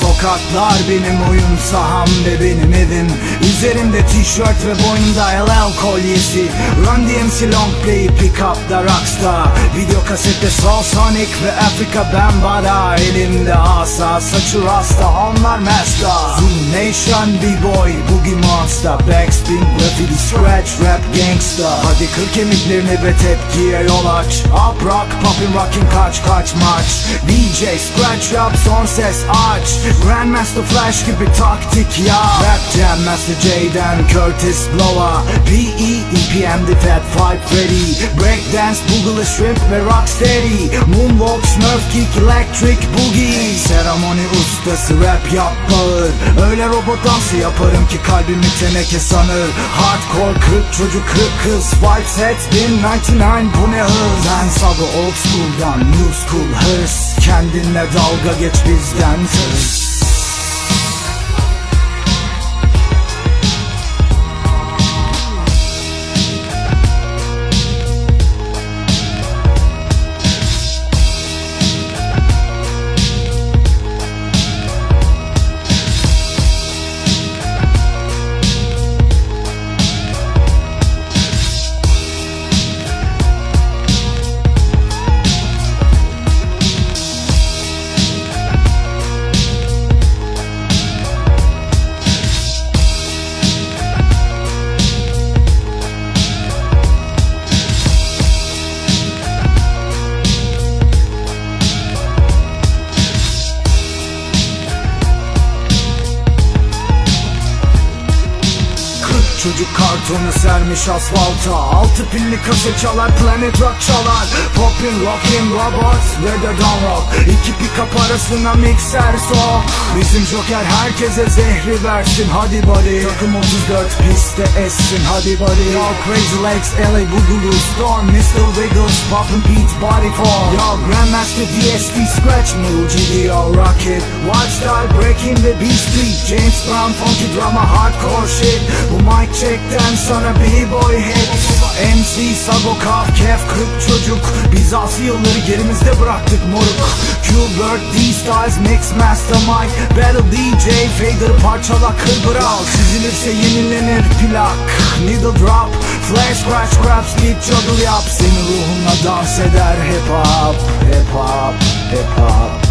Sokaklar benim oyun saham ve benim evim. Üzerimde tişört ve boynumda LL kolyesi. Run DMC long play pick up da rockstar. Video kasette Soul Sonic ve Afrika ben bana Elimde asa saçı rasta onlar master. Zoom Nation B-boy boogie monster. Backspin graffiti scratch rap gangsta Hadi kır kemiklerini ve tepkiye yol aç. Up rock poppin rockin kaç kaç maç. DJ scratch yap son ses aç. Grandmaster Flash gibi taktik ya. Rap Jam Master J'den Curtis Blowa P.E. EPM The Fat Five Freddy. Breakdance Boogaloo Shrimp ve Rocksteady. Moonwalk Smurf Kick Electric Boogie Seremoni ustası rap yap bağır Öyle robot dansı yaparım ki kalbimi teneke sanır. Hardcore kırık çocuk kırık kız Five sets 1099 bu ne hız? Ben Sago old school'dan new school hırs. Kendinle dalga geç bizden tırs çocuk kartonu sermiş asfalta. Altı pilli kaset çalar Planet Rock çalar. Poppin' rockin' robots ve de down rock. İki pick-up arasına mikser sok Bizim Joker herkese zehri versin Hadi buddy Takım 34 piste essin Hadi buddy Yo Crazy Legs LA Boogaloo Poppin' Pete Body Fall. Yo Grandmaster DST Scratch Move GDO Rocket? Wild Style Breaking the B Street. James Brown Funky Drama Hardcore shit. Bu mic check'ten sonra B-boy hit MC Sago Kaf Kef Kırık çocuk. Biz asi yılları gerimizde bıraktık moruk. Q-Bird D-Styles Mix Master Mike Battle DJ Fader parçala kır bırak. Çizilirse yenilenir plak. Needle drop Flash scratch scraps git juggle yap. Senin ruhunla dans eder hip hop Hip hop Hip hop